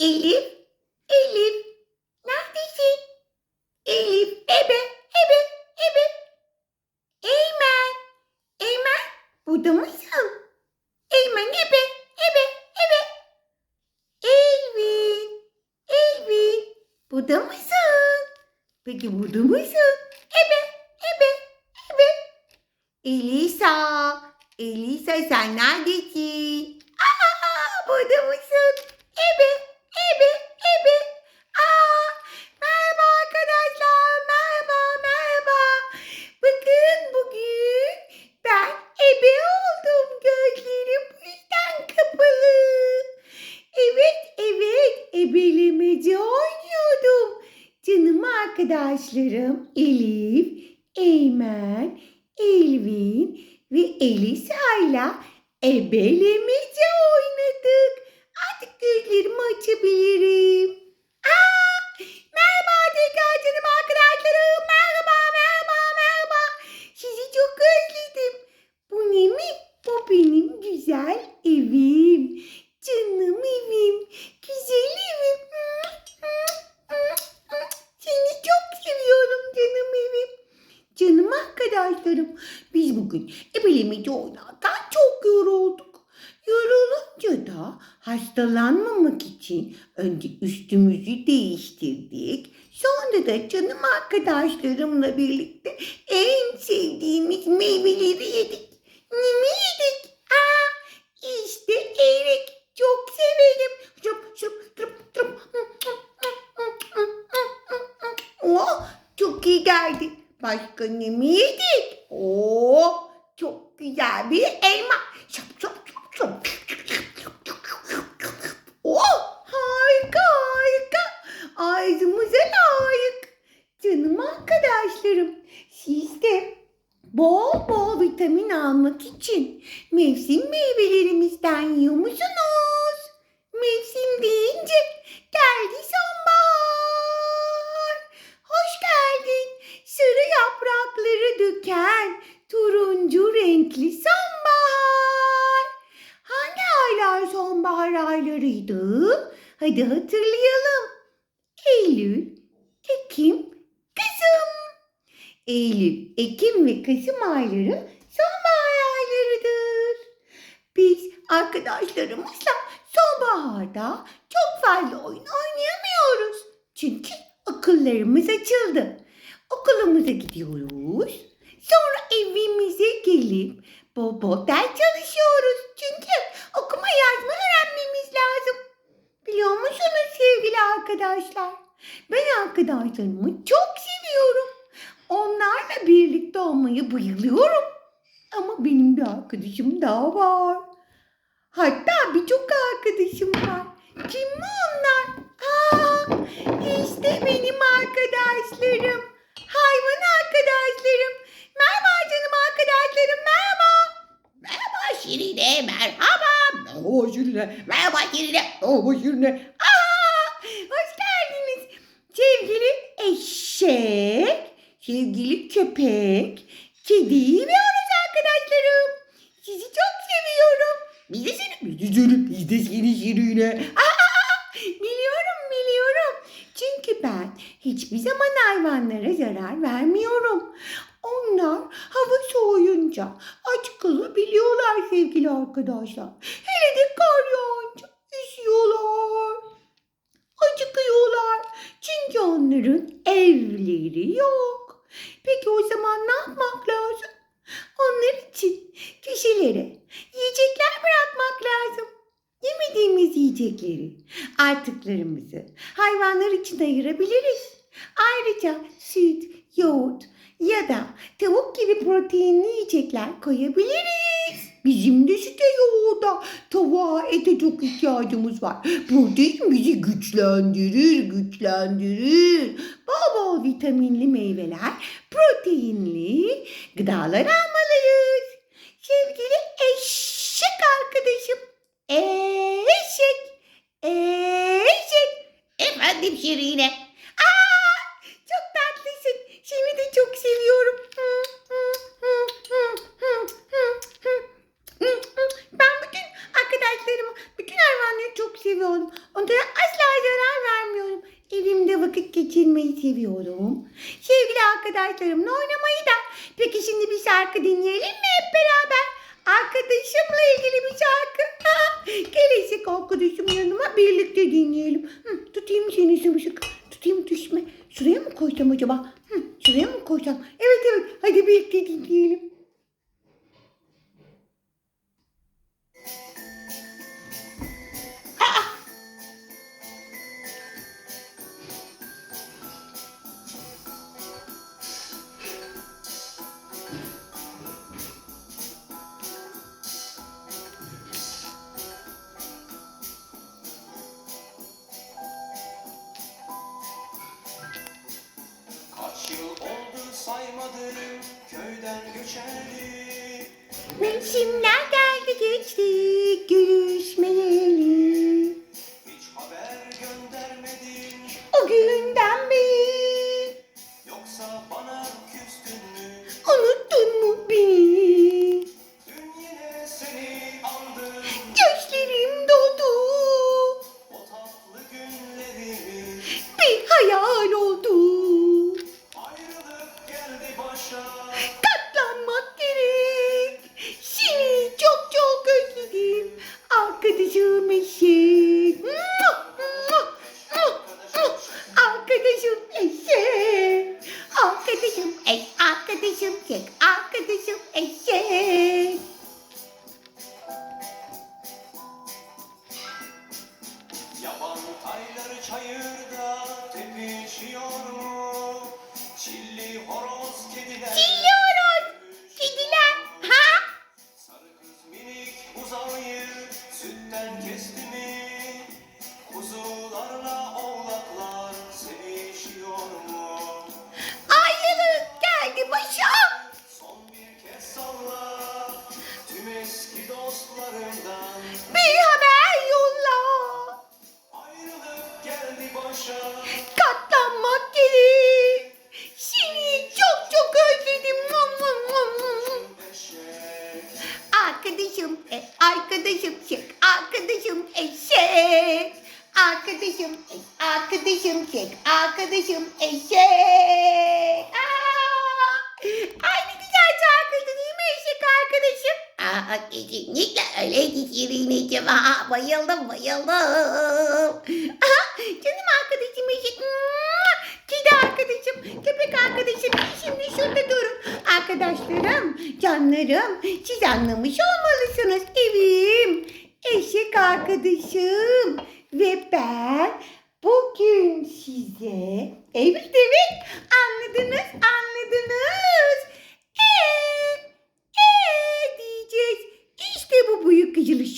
Elif, Elif, neredesin? Elif, ebe, ebe, ebe. Eymen, Eymen, burada mısın? Eymen, ebe, ebe, ebe. Elvin, Elvin, burada mısın? Peki burada mısın? Ebe, ebe, ebe. Elisa, Elisa sen neredesin? Aa, burada mısın? Ebe, ebe, ebe. Aa, merhaba arkadaşlar, merhaba, merhaba. Bakın bugün ben ebe oldum. Gözlerim bu yüzden kapalı. Evet, evet, ebelemece oynuyordum. Canım arkadaşlarım Elif, Eymen, Elvin ve Elisa'yla ebelemece oynadık. Artık gözlerimi açabilirim. Aa, merhaba tekrar canım arkadaşlarım. Merhaba, merhaba, merhaba. Sizi çok özledim. Bu ne mi? Bu benim güzel evim. Canım evim. Güzel evim. Seni çok seviyorum canım evim. Canım arkadaşlarım. Biz bugün ebelemeci oynarken çok yorulduk. Yorulunca da hastalanmamak için önce üstümüzü değiştirdik. Sonra da canım arkadaşlarımla birlikte en sevdiğimiz meyveleri yedik. Ne mi yedik? Aa, işte erik. Çok severim. Şurup, şurup, şurup, şurup. Oh, çok iyi geldi. Başka ne mi yedik? Oo, çok güzel bir elma. Şap, şap, şap, şap. Oh, harika, harika. Ağzımıza layık. Canım arkadaşlarım, siz de bol bol vitamin almak için mevsim meyvelerimizden yiyor musunuz? Mevsim deyince geldi sonbahar. Hoş geldin. Sarı yaprakları döken turuncu renkli sonbahar. Hangi aylar sonbahar aylarıydı? Hadi hatırlayalım. Eylül, Ekim, Kasım. Eylül, Ekim ve Kasım ayları sonbahar aylarıdır. Biz arkadaşlarımızla sonbaharda çok fazla oyun oynayamıyoruz. Çünkü okullarımız açıldı. Okulumuza gidiyoruz. Sonra evimize gelip bol çalışıyoruz. Çünkü okuma yazma öğrenmemiz lazım. Biliyor musunuz sevgili arkadaşlar? Ben arkadaşlarımı çok seviyorum. Onlarla birlikte olmayı bayılıyorum. Ama benim bir arkadaşım daha var. Hatta birçok arkadaşım var. Kim mi onlar? Aa, işte benim arkadaşlarım. Hayvan arkadaşlarım. Merhaba canım arkadaşlarım. Merhaba. Merhaba Merhaba. Merhaba Şirine, merhaba Şirine, merhaba Şirine. Aa, hoş geldiniz. Sevgili eşek, sevgili köpek, kedi ve horoz arkadaşlarım. Sizi çok seviyorum. Biz de seni, biz de seni, biz de seni Şirine. Biliyorum, biliyorum. Çünkü ben hiçbir zaman hayvanlara zarar vermiyorum. Onlar hava soğuyunca aç kalabiliyorlar sevgili arkadaşlar. Hele de kar yağınca üşüyorlar. Acıkıyorlar. Çünkü onların evleri yok. Peki o zaman ne yapmak lazım? Onlar için köşelere yiyecekler bırakmak lazım. Yemediğimiz yiyecekleri, artıklarımızı hayvanlar için ayırabiliriz. Ayrıca süt, yoğurt ya da tavuk gibi proteinli yiyecekler koyabiliriz. Bizim de süte, yoğurda, tavuğa, ete çok ihtiyacımız var. Protein bizi güçlendirir, güçlendirir. Bol bol vitaminli meyveler, proteinli gıdalar almalıyız. Sevgili eşek arkadaşım, eşek, eşek. Efendim Şirine. Aa, çok tatlısın. Seni de çok seviyorum. Ben bütün arkadaşlarımı, bütün hayvanları çok seviyorum. Onlara asla geçirmeyi seviyorum. Sevgili arkadaşlarımla oynamayı da. Peki şimdi bir şarkı dinleyelim mi hep beraber? Arkadaşımla ilgili bir şarkı. Gelecek arkadaşım yanıma birlikte dinleyelim. Hı, tutayım seni sımsıkı. Tutayım düşme. Şuraya mı koysam acaba? Hı, şuraya mı koysam? Evet evet hadi birlikte dinleyelim. Mevsimler geldi geçti Bir haber yolla. Katlanmak gerek. Seni çok çok özledim. Arkadaşım, e, arkadaşım çek, arkadaşım eşek. Arkadaşım, e, arkadaşım çek, arkadaşım eşek. Aa! Ay ne güzel şarkıydı değil mi eşek arkadaşım? Aa, kesinlikle öyleydi Şirineciğim. Aa, bayıldım bayıldım. Aha, canım arkadaşım. Mua! Kedi arkadaşım, köpek arkadaşım. Şimdi şurada durun. Arkadaşlarım, canlarım, siz anlamış olmalısınız. Evim, eşek arkadaşım ve ben bugün size... Evet evet, anladınız, anladınız.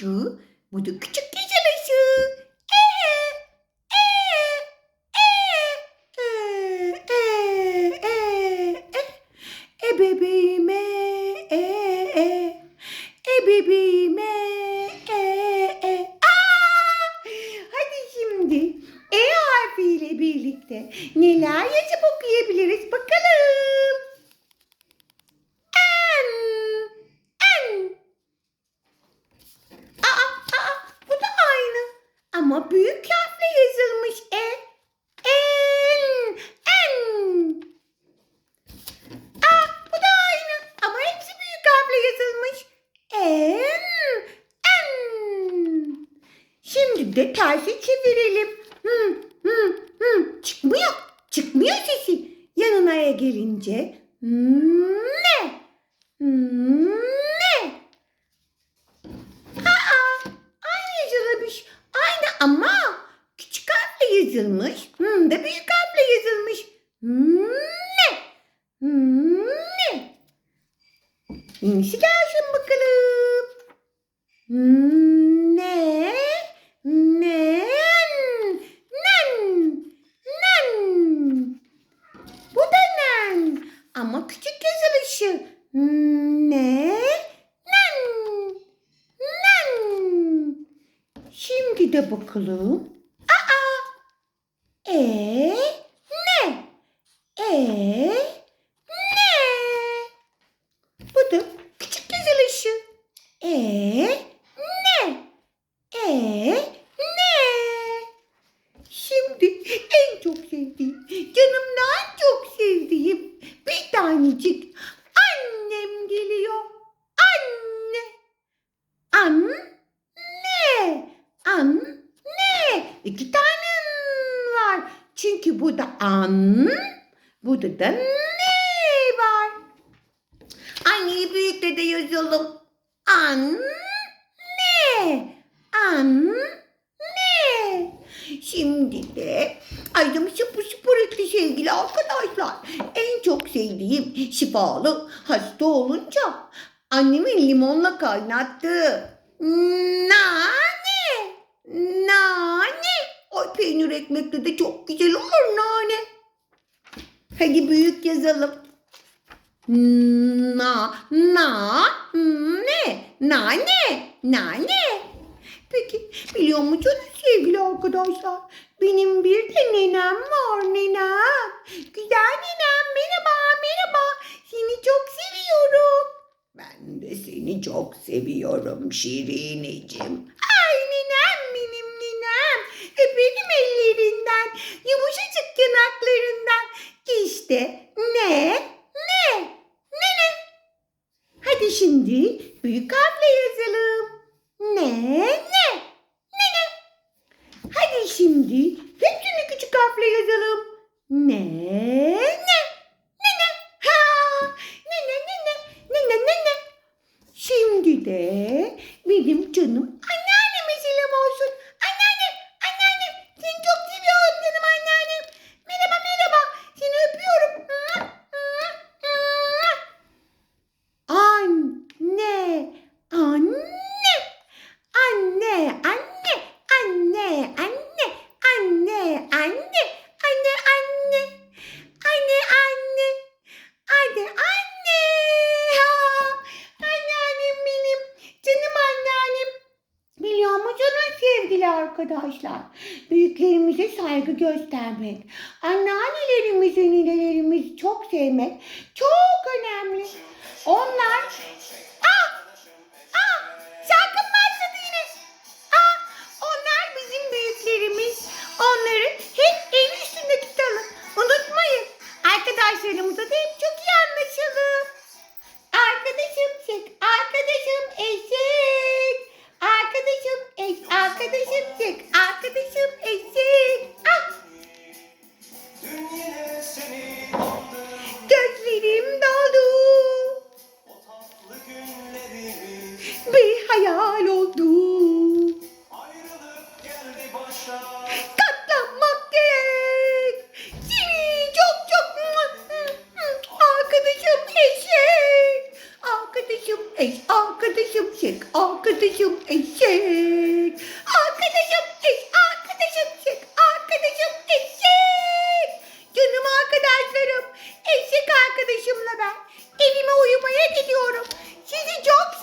Işığı, bu da küçük eee. E bebeğime, e e, e bebeğime, e e. Aa! Hadi şimdi E harfiyle birlikte neler yazıp okuyabiliriz bakalım. En, en. Aa, aa, bu da aynı. Ama büyük harfle yazılmış E. En, en. Aa, bu da aynı. Ama hepsi büyük harfle yazılmış. En, en. Şimdi de tersi çevirelim. Hı, hı, hı. Çıkmıyor. Çıkmıyor sesi. Yanına gelince ne? Ne? Aa, aynı yazılmış. Aynı ama küçük harfle yazılmış. Hı, da büyük harfle yazılmış. Ne? Ne? Yenisi gelsin bakalım. Ne? Ne? Nen. Nen. Bu da nen. Ama küçük yazılışı. Ne? Nen. Nen. Şimdi de bakalım. Aa. E ne? E ne? Bu da küçük yazılışı. E ne? E ne? Şimdi en çok sevdiğim iki tane var. Çünkü burada an, burada da ne var. Anneyi büyükle de yazalım. An ne? An ne? Şimdi de aydım şıpır şıpır etti sevgili arkadaşlar. En çok sevdiğim şifalı hasta olunca annemin limonla kaynattığı nane. Nane. Ay peynir ekmekle de çok güzel olur nane. Hadi büyük yazalım. Na, na, ne? Nane, nane. Peki biliyor musunuz sevgili arkadaşlar? Benim bir de nenem var nenem. Güzel nenem merhaba merhaba. Seni çok seviyorum. Ben de seni çok seviyorum Şirineciğim. Ay nenem benim nenem. Öperim ellerinden. Yumuşacık yanaklarından. İşte ne? Ne? Ne ne? Hadi şimdi büyük harfle yazalım. Ne? Ne? Ne ne? Hadi şimdi saygı göstermek, anneannelerimizi, ninelerimizi çok sevmek çok önemli. Onlar... Ah! Ah! Şarkım başladı yine. Ah! Onlar bizim büyüklerimiz. Onları hep el üstünde tutalım. Unutmayın. Arkadaşlarımızla da hep çok iyi anlaşalım. Arkadaşım çek, arkadaşım eşek. eş, arkadaşım şek, arkadaşım eşek. Arkadaşım eş, arkadaşım şek, arkadaşım eşek. Canım arkadaşlarım, eşek arkadaşımla ben evime uyumaya gidiyorum. Sizi çok